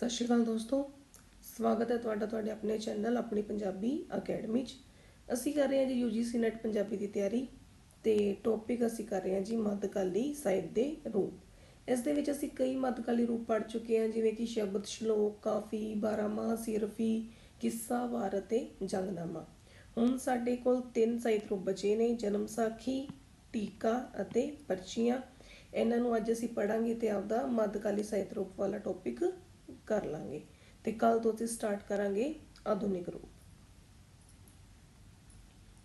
ਸਤਿ ਸ਼੍ਰੀ ਅਕਾਲ ਦੋਸਤੋ, ਸਵਾਗਤ ਹੈ ਤੁਹਾਡਾ ਤੁਹਾਡੇ ਆਪਣੇ ਚੈਨਲ ਆਪਣੀ ਪੰਜਾਬੀ ਅਕੈਡਮੀ 'ਚ। ਅਸੀਂ ਕਰ ਰਹੇ ਹਾਂ ਜੀ UGC ਨੈਟ ਪੰਜਾਬੀ ਦੀ ਤਿਆਰੀ ਤੇ ਟੌਪਿਕ ਅਸੀਂ ਕਰ ਰਹੇ ਹਾਂ ਜੀ ਮੱਧਕਾਲੀ ਸਾਹਿਤ ਦੇ ਰੂਪ। ਇਸ ਦੇ ਵਿੱਚ ਅਸੀਂ ਕਈ ਮੱਧਕਾਲੀ ਰੂਪ ਪੜ੍ਹ ਚੁੱਕੇ ਹਾਂ, ਜਿਵੇਂ ਕਿ ਸ਼ਬਦ ਸ਼ਲੋਕ, ਕਾਫੀ, ਬਾਰਾਮਾਹ, ਸਿਰਫੀ, ਕਿੱਸਾ ਵਾਰ ਅਤੇ ਜੰਗਨਾਮਾ। ਹੁਣ ਸਾਡੇ ਕੋਲ ਤਿੰਨ ਸਾਹਿਤ ਰੂਪ ਬਚੇ ਨੇ, ਜਨਮ ਸਾਖੀ, ਟੀਕਾ ਅਤੇ ਪਰਚੀਆਂ। ਇਹਨਾਂ ਨੂੰ ਅੱਜ ਅਸੀਂ ਪੜਾਂਗੇ ਤੇ ਆਪਦਾ ਮੱਧਕਾਲੀ ਸਾਹਿਤ ਰੂਪ ਵਾਲਾ ਟੌਪਿਕ ਕਰ ਲਾਂਗੇ ਤੇ ਕੱਲ ਤੋਂ ਅਸੀਂ ਸਟਾਰਟ ਕਰਾਂਗੇ ਆਧੁਨਿਕ ਰੂਪ।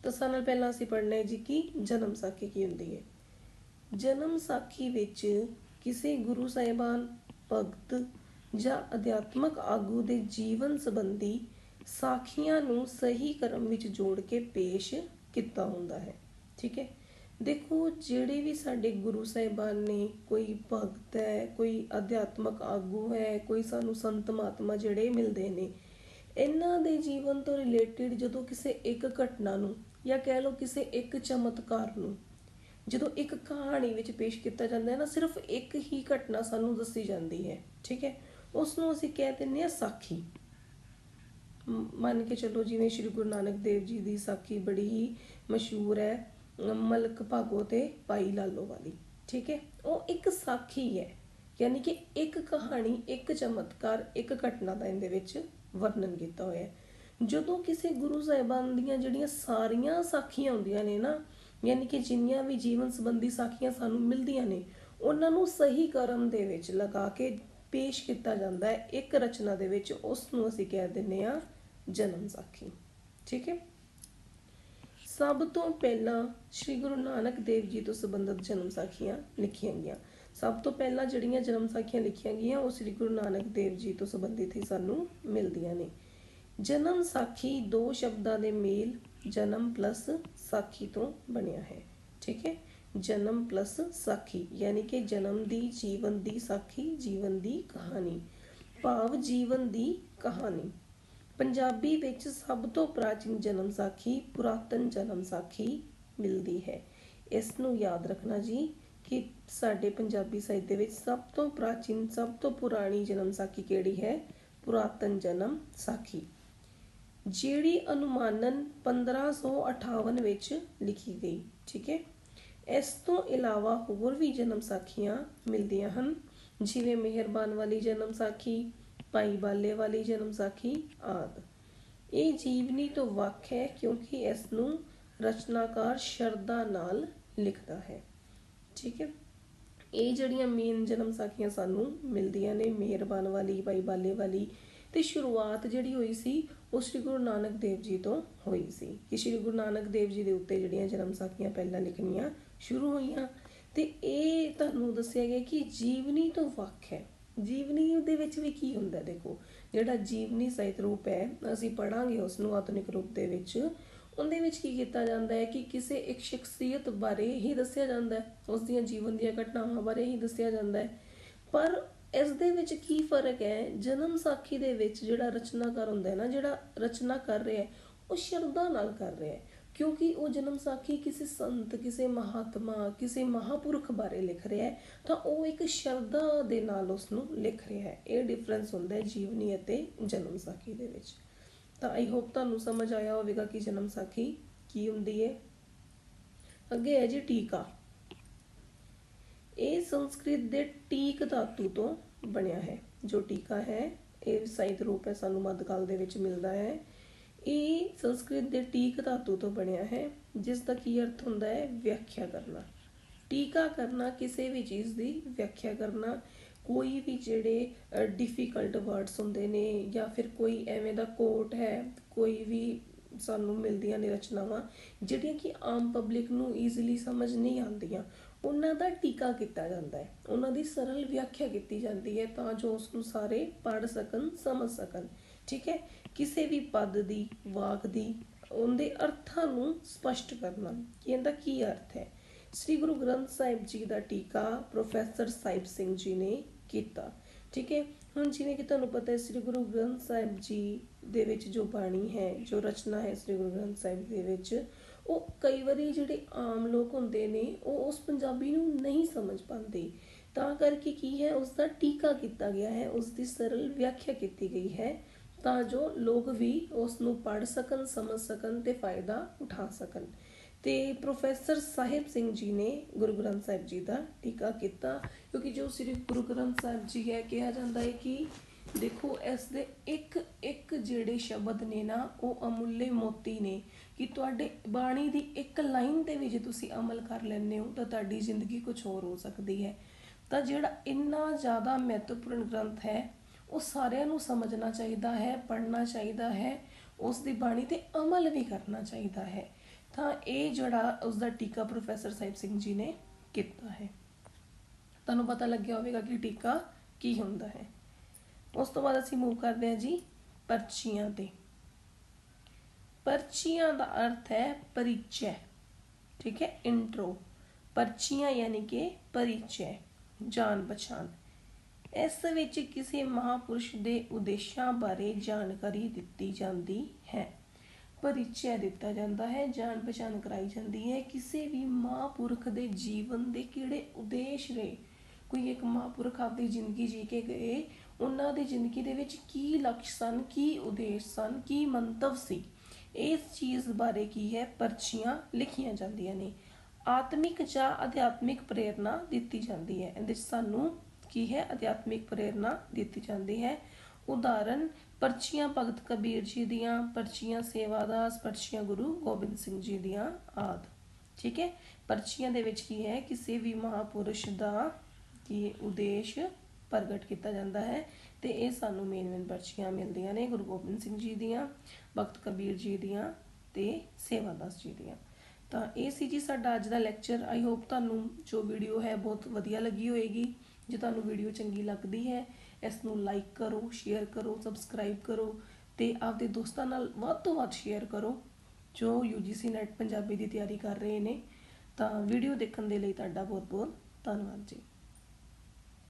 ਤਾਂ ਸਾਲ ਪਹਿਲਾਂ ਅਸੀਂ ਪੜ੍ਹਨਾ ਹੈ ਜੀ ਕਿ ਜਨਮ ਸਾਖੀ ਕੀ ਹੁੰਦੀ ਹੈ? ਜਨਮ ਸਾਖੀ ਵਿੱਚ ਕਿਸੇ ਗੁਰੂ ਸਾਹਿਬਾਨ, ਭਗਤ ਜਾਂ ਅਧਿਆਤਮਕ ਆਗੂ ਦੇ ਜੀਵਨ ਸੰਬੰਧੀ ਸਾਖੀਆਂ ਨੂੰ ਸਹੀ ਕਰਮ ਵਿੱਚ ਜੋੜ ਕੇ ਪੇਸ਼ ਕੀਤਾ ਹੁੰਦਾ ਹੈ। ਠੀਕ ਹੈ? ਦੇਖੋ, ਜਿਹੜੇ ਵੀ ਸਾਡੇ ਗੁਰੂ ਸਾਹਿਬਾਨ ਨੇ, ਕੋਈ ਭਗਤ ਹੈ, ਕੋਈ ਅਧਿਆਤਮਕ ਆਗੂ ਹੈ, ਕੋਈ ਸਾਨੂੰ ਸੰਤ ਮਹਾਤਮਾ ਜਿਹੜੇ ਮਿਲਦੇ ਨੇ, ਇਹਨਾਂ ਦੇ ਜੀਵਨ ਤੋਂ ਰਿਲੇਟਡ ਜਦੋਂ ਕਿਸੇ ਇੱਕ ਘਟਨਾ ਨੂੰ ਜਾਂ ਕਹਿ ਲਓ ਕਿਸੇ ਇੱਕ ਚਮਤਕਾਰ ਨੂੰ, ਜਦੋਂ ਇੱਕ ਕਹਾਣੀ ਵਿੱਚ ਪੇਸ਼ ਕੀਤਾ ਜਾਂਦਾ ਹੈ ਨਾ, ਸਿਰਫ ਇੱਕ ਹੀ ਘਟਨਾ ਸਾਨੂੰ ਦੱਸੀ ਜਾਂਦੀ ਹੈ, ਠੀਕ ਹੈ? ਉਸ ਨੂੰ ਅਸੀਂ ਕਹਿ ਦਿੰਦੇ ਹਾਂ ਸਾਖੀ। ਮੰਨ ਕੇ ਚੱਲੋ ਜਿਵੇਂ ਸ੍ਰੀ ਗੁਰੂ ਨਾਨਕ ਦੇਵ ਜੀ ਦੀ ਸਾਖੀ ਬੜੀ ਹੀ ਮਸ਼ਹੂਰ ਹੈ ਮਲਕ ਭਾਗੋ ਤੇ ਭਾਈ ਲਾਲੋ ਵਾਲੀ, ਠੀਕ ਹੈ? ਉਹ ਇੱਕ ਸਾਖੀ ਹੈ। ਯਾਨੀ ਕਿ ਇੱਕ ਕਹਾਣੀ, ਇੱਕ ਚਮਤਕਾਰ, ਇੱਕ ਘਟਨਾ ਦਾ ਇਹਦੇ ਵਿੱਚ ਵਰਣਨ ਕੀਤਾ ਹੋਇਆ ਹੈ। ਜਦੋਂ ਕਿਸੇ ਗੁਰੂ ਸਾਹਿਬਾਨ ਦੀਆਂ ਜਿਹੜੀਆਂ ਸਾਰੀਆਂ ਸਾਖੀਆਂ ਹੁੰਦੀਆਂ ਨੇ ਨਾ, ਯਾਨੀ ਕਿ ਜਿੰਨੀਆਂ ਵੀ ਜੀਵਨ ਸੰਬੰਧੀ ਸਾਖੀਆਂ ਸਾਨੂੰ ਮਿਲਦੀਆਂ ਨੇ, ਉਹਨਾਂ ਨੂੰ ਸਹੀ ਕਰਮ ਦੇ ਵਿੱਚ ਲਗਾ ਕੇ ਪੇਸ਼ ਕੀਤਾ ਜਾਂਦਾ ਹੈ। ਇੱਕ ਰਚਨਾ ਦੇ ਵਿੱਚ ਉਸ ਨੂੰ ਅਸੀਂ ਕਹਿ ਦਿੰਨੇ ਆ ਜਨਮ ਸਾਖੀ, ਠੀਕ ਹੈ? ਸਭ ਤੋਂ ਪਹਿਲਾਂ ਸ੍ਰੀ ਗੁਰੂ ਨਾਨਕ ਦੇਵ ਜੀ ਤੋਂ ਸੰਬੰਧਿਤ ਜਨਮ ਸਾਖੀਆਂ ਲਿਖੀਆਂ ਗਈਆਂ। ਸਭ ਤੋਂ ਪਹਿਲਾਂ ਜਿਹੜੀਆਂ ਜਨਮ ਸਾਖੀਆਂ ਲਿਖੀਆਂ ਗਈਆਂ, ਉਹ ਸ੍ਰੀ ਗੁਰੂ ਨਾਨਕ ਦੇਵ ਜੀ ਤੋਂ ਸੰਬੰਧਿਤ ਹੀ ਸਾਨੂੰ ਮਿਲਦੀਆਂ ਨੇ। ਜਨਮ ਸਾਖੀ ਦੋ ਸ਼ਬਦਾਂ ਦੇ ਮੇਲ, ਜਨਮ ਪਲੱਸ ਸਾਖੀ ਤੋਂ ਬਣਿਆ ਹੈ। ਠੀਕ ਹੈ? ਜਨਮ ਪਲੱਸ ਸਾਖੀ, ਯਾਨੀ ਕਿ ਜਨਮ ਦੀ, ਜੀਵਨ ਦੀ ਸਾਖੀ, ਜੀਵਨ ਦੀ ਕਹਾਣੀ। ਭਾਵ ਜੀਵਨ ਦੀ ਕਹਾਣੀ। ਪੰਜਾਬੀ ਵਿੱਚ ਸਭ ਤੋਂ ਪ੍ਰਾਚੀਨ ਜਨਮ ਸਾਖੀ, ਪੁਰਾਤਨ ਜਨਮ ਸਾਖੀ ਮਿਲਦੀ ਹੈ। ਇਸ ਨੂੰ ਯਾਦ ਰੱਖਣਾ ਜੀ ਕਿ ਸਾਡੇ ਪੰਜਾਬੀ ਸਾਹਿਤ ਦੇ ਵਿੱਚ ਸਭ ਤੋਂ ਪ੍ਰਾਚੀਨ, ਸਭ ਤੋਂ ਪੁਰਾਣੀ ਜਨਮ ਸਾਖੀ ਕਿਹੜੀ ਹੈ? ਪੁਰਾਤਨ ਜਨਮ ਸਾਖੀ। ਜਿਹੜੀ ਅਨੁਮਾਨਨ 1558 ਵਿੱਚ ਲਿਖੀ ਗਈ, ਠੀਕ ਹੈ? ਇਸ ਤੋਂ ਇਲਾਵਾ ਹੋਰ ਵੀ ਜਨਮ ਸਾਖੀਆਂ ਮਿਲਦੀਆਂ ਹਨ, ਜਿਵੇਂ ਮਿਹਰਬਾਨ ਵਾਲੀ ਜਨਮ ਸਾਖੀ ਭਾਈ ਬਾਲੇ ਵਾਲੀ ਜਨਮ ਸਾਖੀ ਆਦ। ਇਹ ਜੀਵਨੀ ਤੋਂ ਵੱਖ ਹੈ ਕਿਉਂਕਿ ਇਸ ਨੂੰ ਰਚਨਾਕਾਰ ਸ਼ਰਧਾ ਨਾਲ ਲਿਖਦਾ ਹੈ। ਠੀਕ ਹੈ? ਇਹ ਜਿਹੜੀਆਂ ਮੇਨ ਜਨਮ ਸਾਖੀਆਂ ਸਾਨੂੰ ਮਿਲਦੀਆਂ ਨੇ, ਮਿਹਰਬਾਨ ਵਾਲੀ, ਭਾਈ ਬਾਲੇ ਵਾਲੀ ਤੇ ਸ਼ੁਰੂਆਤ ਜਿਹੜੀ ਹੋਈ ਸੀ, ਉਹ ਸ੍ਰੀ ਗੁਰੂ ਨਾਨਕ ਦੇਵ ਜੀ ਤੋਂ ਹੋਈ ਸੀ ਕਿ ਸ੍ਰੀ ਗੁਰੂ ਨਾਨਕ ਦੇਵ ਜੀ ਦੇ ਉੱਤੇ ਜਿਹੜੀਆਂ ਜਨਮ ਸਾਖੀਆਂ ਪਹਿਲਾਂ ਲਿਖਣੀਆਂ ਸ਼ੁਰੂ ਹੋਈਆਂ। ਤੇ ਇਹ ਤੁਹਾਨੂੰ ਦੱਸਿਆ ਗਿਆ ਕਿ ਜੀਵਨੀ ਤੋਂ ਵੱਖ ਹੈ। ਜੀਵਨੀ ਦੇ ਵਿੱਚ ਵੀ ਕੀ ਹੁੰਦਾ ਦੇਖੋ, ਜਿਹੜਾ ਜੀਵਨੀ ਸਾਹਿਤ ਰੂਪ ਹੈ, ਅਸੀਂ ਪੜਾਂਗੇ ਉਸ ਨੂੰ ਆਧੁਨਿਕ ਰੂਪ ਦੇ ਵਿੱਚ, ਉਹਦੇ ਵਿੱਚ ਕੀ ਕੀਤਾ ਜਾਂਦਾ ਹੈ ਕਿ ਕਿਸੇ ਇੱਕ ਸ਼ਖਸੀਅਤ ਬਾਰੇ ਹੀ ਦੱਸਿਆ ਜਾਂਦਾ ਹੈ ਉਸ ਦੀਆਂ ਜੀਵਨ ਦੀਆਂ ਘਟਨਾਵਾਂ ਬਾਰੇ ਹੀ ਦੱਸਿਆ ਜਾਂਦਾ ਹੈ। ਪਰ ਇਸ ਦੇ ਵਿੱਚ ਕੀ ਫ਼ਰਕ ਹੈ? ਜਨਮ ਸਾਖੀ ਦੇ ਵਿੱਚ ਜਿਹੜਾ ਰਚਨਾਕਾਰ ਹੁੰਦਾ ਹੈ ਨਾ, ਜਿਹੜਾ ਰਚਨਾ ਕਰ ਰਿਹਾ ਹੈ, ਉਹ ਸ਼ਰਧਾ ਨਾਲ ਕਰ ਰਿਹਾ ਹੈ। ਕਿਉਂਕਿ ਉਹ ਜਨਮ ਸਾਖੀ ਕਿਸੇ ਸੰਤ, ਕਿਸੇ ਮਹਾਤਮਾ, ਕਿਸੇ ਮਹਾਪੁਰਖ ਬਾਰੇ ਲਿਖ ਰਿਹਾ ਹੈ, ਤਾਂ ਉਹ ਇੱਕ ਸ਼ਰਧਾ ਦੇ ਨਾਲ ਉਸ ਨੂੰ ਲਿਖ ਰਿਹਾ ਹੈ। ਇਹ ਡਿਫਰੈਂਸ ਹੁੰਦਾ ਹੈ ਜੀਵਨੀ ਅਤੇ ਜਨਮ ਸਾਖੀ ਦੇ ਵਿੱਚ। ਤਾਂ ਆਈ ਹੋਪ ਤੁਹਾਨੂੰ ਸਮਝ ਆਇਆ ਹੋਵੇਗਾ ਕਿ ਜਨਮ ਸਾਖੀ ਕੀ ਹੁੰਦੀ ਹੈ। ਅੱਗੇ ਹੈ ਜੀ ਟੀਕਾ। ਇਹ ਸੰਸਕ੍ਰਿਤ ਦੇ ਟੀਕ ਧਾਤੂ ਤੋਂ ਬਣਿਆ ਹੈ। ਜੋ ਟੀਕਾ ਹੈ, ਇਹ ਸਾਹਿਤ ਰੂਪ ਹੈ, ਸਾਨੂੰ ਮੱਧਕਾਲ ਦੇ ਵਿੱਚ ਮਿਲਦਾ ਹੈ। ਇਹ ਸੰਸਕ੍ਰਿਤ ਦੇ ਟੀਕ ਧਾਤੂ ਤੋਂ ਬਣਿਆ ਹੈ, ਜਿਸ ਦਾ ਕੀ ਅਰਥ ਹੁੰਦਾ ਹੈ ਵਿਆਖਿਆ ਕਰਨਾ। ਟੀਕਾ ਕਰਨਾ ਕਿਸੇ ਵੀ ਚੀਜ਼ ਦੀ ਵਿਆਖਿਆ ਕਰਨਾ, ਕੋਈ ਵੀ ਜਿਹੜੇ ਡਿਫਿਕਲਟ ਵਰਡਸ ਹੁੰਦੇ ਨੇ ਜਾਂ ਫਿਰ ਕੋਈ ਐਵੇਂ ਦਾ ਕੋਟ ਹੈ, ਕੋਈ ਵੀ ਸਾਨੂੰ ਮਿਲਦੀਆਂ ਨੇ ਰਚਨਾਵਾਂ, ਜਿਹੜੀਆਂ ਕਿ ਆਮ ਪਬਲਿਕ ਨੂੰ ਈਜ਼ੀਲੀ ਸਮਝ ਨਹੀਂ ਆਉਂਦੀਆਂ, ਉਹਨਾਂ ਦਾ ਟੀਕਾ ਕੀਤਾ ਜਾਂਦਾ ਹੈ। ਉਹਨਾਂ ਦੀ ਸਰਲ ਵਿਆਖਿਆ ਕੀਤੀ ਜਾਂਦੀ ਹੈ ਤਾਂ ਜੋ ਉਸ ਨੂੰ ਸਾਰੇ ਪੜ੍ਹ ਸਕਣ, ਸਮਝ ਸਕਣ। ਠੀਕ ਹੈ? ਕਿਸੇ ਵੀ ਪਦ ਦੀ, ਵਾਕ ਦੀ, ਉਹਦੇ ਅਰਥਾਂ ਨੂੰ ਸਪਸ਼ਟ ਕਰਨਾ। ਕਿ ਇਹਦਾ ਕੀ ਅਰਥ ਹੈ? ਸ੍ਰੀ ਗੁਰੂ ਗ੍ਰੰਥ ਸਾਹਿਬ ਜੀ ਦਾ ਟੀਕਾ ਪ੍ਰੋਫੈਸਰ ਸਾਹਿਬ ਸਿੰਘ ਜੀ ਨੇ ਕੀਤਾ। ਠੀਕ ਹੈ? ਹੁਣ ਜਿਵੇਂ ਕਿ ਤੁਹਾਨੂੰ ਪਤਾ ਹੈ, ਸ੍ਰੀ ਗੁਰੂ ਗ੍ਰੰਥ ਸਾਹਿਬ ਜੀ ਦੇ ਵਿੱਚ ਜੋ ਬਾਣੀ ਹੈ, ਜੋ ਰਚਨਾ ਹੈ ਸ੍ਰੀ ਗੁਰੂ ਗ੍ਰੰਥ ਸਾਹਿਬ ਦੇ ਵਿੱਚ, ਉਹ ਕਈ ਵਾਰੀ ਜਿਹੜੇ ਆਮ ਲੋਕ ਹੁੰਦੇ ਨੇ, ਉਹ ਉਸ ਪੰਜਾਬੀ ਨੂੰ ਨਹੀਂ ਸਮਝ ਪਾਉਂਦੇ। ਤਾਂ ਕਰਕੇ ਕੀ ਹੈ? ਉਸ ਦਾ ਟੀਕਾ ਕੀਤਾ ਗਿਆ ਹੈ, ਉਸ ਦੀ ਸਰਲ ਵਿਆਖਿਆ ਕੀਤੀ ਗਈ ਹੈ। ਤਾਂ ਜੋ ਲੋਕ ਵੀ ਉਸ ਨੂੰ ਪੜ੍ਹ ਸਕਣ, ਸਮਝ ਸਕਣ ਤੇ ਫਾਇਦਾ ਉਠਾ ਸਕਣ। ਤੇ ਪ੍ਰੋਫੈਸਰ ਸਾਹਿਬ ਸਿੰਘ ਜੀ ਨੇ ਗੁਰੂ ਗ੍ਰੰਥ ਸਾਹਿਬ ਜੀ ਦਾ ਟੀਕਾ ਕੀਤਾ, ਕਿਉਂਕਿ ਜੋ ਸ੍ਰੀ ਗੁਰੂ ਗ੍ਰੰਥ ਸਾਹਿਬ ਜੀ ਹੈ ਕਿਹਾ ਜਾਂਦਾ ਹੈ ਕਿ ਦੇਖੋ, ਇਸ ਦੇ ਇੱਕ ਇੱਕ ਜਿਹੜੇ ਸ਼ਬਦ ਨੇ ਨਾ, ਉਹ ਅਮੁੱਲੇ ਮੋਤੀ ਨੇ। ਕਿ ਤੁਹਾਡੇ ਬਾਣੀ ਦੀ ਇੱਕ ਲਾਈਨ ਤੇ ਵੀ ਜੇ ਤੁਸੀਂ ਅਮਲ ਕਰ ਲੈਂਦੇ ਹੋ, ਤਾਂ ਤੁਹਾਡੀ ਜ਼ਿੰਦਗੀ ਕੁਝ ਹੋਰ ਹੋ ਸਕਦੀ ਹੈ। ਤਾਂ ਜਿਹੜਾ ਇੰਨਾ ਜ਼ਿਆਦਾ ਮਹੱਤਵਪੂਰਨ ਗ੍ਰੰਥ ਹੈ ਉਹ ਸਾਰਿਆਂ ਨੂੰ ਸਮਝਣਾ ਚਾਹੀਦਾ ਹੈ, ਪੜ੍ਹਨਾ ਚਾਹੀਦਾ ਹੈ ਉਸ ਦੀ ਬਾਣੀ ਤੇ ਅਮਲ ਵੀ ਕਰਨਾ ਚਾਹੀਦਾ ਹੈ। ਤਾਂ ਇਹ ਜਿਹੜਾ ਉਸ ਦਾ ਟੀਕਾ ਪ੍ਰੋਫੈਸਰ ਸਾਹਿਬ ਸਿੰਘ ਜੀ ਨੇ ਕੀਤਾ ਹੈ। ਤੁਹਾਨੂੰ ਪਤਾ ਲੱਗਿਆ ਹੋਵੇਗਾ ਕਿ ਟੀਕਾ ਕੀ ਹੁੰਦਾ ਹੈ। ਉਸ ਤੋਂ ਬਾਅਦ ਅਸੀਂ ਮੂਵ ਕਰਦੇ ਹਾਂ ਜੀ ਪਰਚੀਆਂ ਤੇ। ਪਰਚੀਆਂ ਦਾ ਅਰਥ ਹੈ ਪਰਿਚੈ, ਠੀਕ ਹੈ ਇੰਟਰੋ ਪਰਚੀਆਂ ਯਾਨੀ ਕਿ ਪਰਿਚੈ ਜਾਣ ਪਛਾਣ ਇਸ ਵਿੱਚ ਕਿਸੇ ਮਹਾਪੁਰਸ਼ ਦੇ ਉਦੇਸ਼ਾਂ ਬਾਰੇ ਜਾਣਕਾਰੀ ਦਿੱਤੀ ਜਾਂਦੀ ਹੈ। ਪਰਿਚੈ ਦਿੱਤਾ ਜਾਂਦਾ ਹੈ, ਜਾਣ ਪਛਾਣ ਕਰਾਈ ਜਾਂਦੀ ਹੈ। ਕਿਸੇ ਵੀ ਮਹਾਪੁਰਖ ਦੇ ਜੀਵਨ ਦੇ ਕਿਹੜੇ ਉਦੇਸ਼ ਰਹੇ ਕੋਈ ਇੱਕ ਮਹਾਪੁਰਖ ਆਪਦੀ ਜ਼ਿੰਦਗੀ ਜੀ ਕੇ ਗਏ, ਉਹਨਾਂ ਦੀ ਜ਼ਿੰਦਗੀ ਦੇ ਵਿੱਚ ਕੀ ਲਕਸ਼ ਸਨ, ਕੀ ਉਦੇਸ਼ ਸਨ, ਕੀ ਮੰਤਵ ਸੀ? ਇਸ ਚੀਜ਼ ਬਾਰੇ ਕੀ ਹੈ? ਪਰਚੀਆਂ ਲਿਖੀਆਂ ਜਾਂਦੀਆਂ ਨੇ। ਆਤਮਿਕ ਜਾਂ ਅਧਿਆਤਮਿਕ ਪ੍ਰੇਰਣਾ ਦਿੱਤੀ ਜਾਂਦੀ ਹੈ। ਇਹਦੇ 'ਚ ਸਾਨੂੰ ਕੀ ਹੈ? ਅਧਿਆਤਮਿਕ ਪ੍ਰੇਰਣਾ ਦਿੱਤੀ ਜਾਂਦੀ ਹੈ। ਉਦਾਹਰਨ, ਪਰਚੀਆਂ ਭਗਤ ਕਬੀਰ ਜੀ ਦੀਆਂ, ਪਰਚੀਆਂ ਸੇਵਾਦਾਸ ਪਰਚੀਆਂ ਗੁਰੂ ਗੋਬਿੰਦ ਸਿੰਘ ਜੀ ਦੀਆਂ ਆਦ। ਠੀਕ ਹੈ? ਪਰਚੀਆਂ ਦੇ ਵਿੱਚ ਕੀ ਹੈ? ਕਿਸੇ ਵੀ ਮਹਾਪੁਰਸ਼ ਦਾ ਕੀ ਉਦੇਸ਼ ਪ੍ਰਗਟ ਕੀਤਾ ਜਾਂਦਾ ਹੈ ਤੇ ਇਹ ਸਾਨੂੰ ਮੇਨ ਮੇਨ ਪਰਚੀਆਂ ਮਿਲਦੀਆਂ ਨੇ, ਗੁਰੂ ਗੋਬਿੰਦ ਸਿੰਘ ਜੀ ਦੀਆਂ, ਭਗਤ ਕਬੀਰ ਜੀ ਦੀਆਂ ਤੇ ਸੇਵਾਦਾਸ ਜੀ ਦੀਆਂ। ਤਾਂ ਇਹ ਸੀ ਜੀ ਸਾਡਾ ਅੱਜ ਦਾ ਲੈਕਚਰ ਆਈ ਹੋਪ ਤੁਹਾਨੂੰ ਜੋ ਵੀਡੀਓ ਹੈ ਬਹੁਤ ਵਧੀਆ ਲੱਗੀ ਹੋਏਗੀ। ਜੇ ਤੁਹਾਨੂੰ ਵੀਡੀਓ ਚੰਗੀ ਲੱਗਦੀ ਹੈ, ਇਸ ਨੂੰ ਲਾਈਕ ਕਰੋ ਸ਼ੇਅਰ ਕਰੋ ਸਬਸਕ੍ਰਾਈਬ ਕਰੋ ਤੇ ਆਪਦੇ ਦੋਸਤਾਂ ਨਾਲ ਵੱਧ ਤੋਂ ਵੱਧ ਸ਼ੇਅਰ ਕਰੋ ਜੋ UGC ਨੈਟ ਪੰਜਾਬੀ ਦੀ ਤਿਆਰੀ ਕਰ ਰਹੇ ਨੇ। ਤਾਂ ਵੀਡੀਓ ਦੇਖਣ ਦੇ ਲਈ ਤੁਹਾਡਾ ਬਹੁਤ ਬਹੁਤ ਧੰਨਵਾਦ ਜੀ।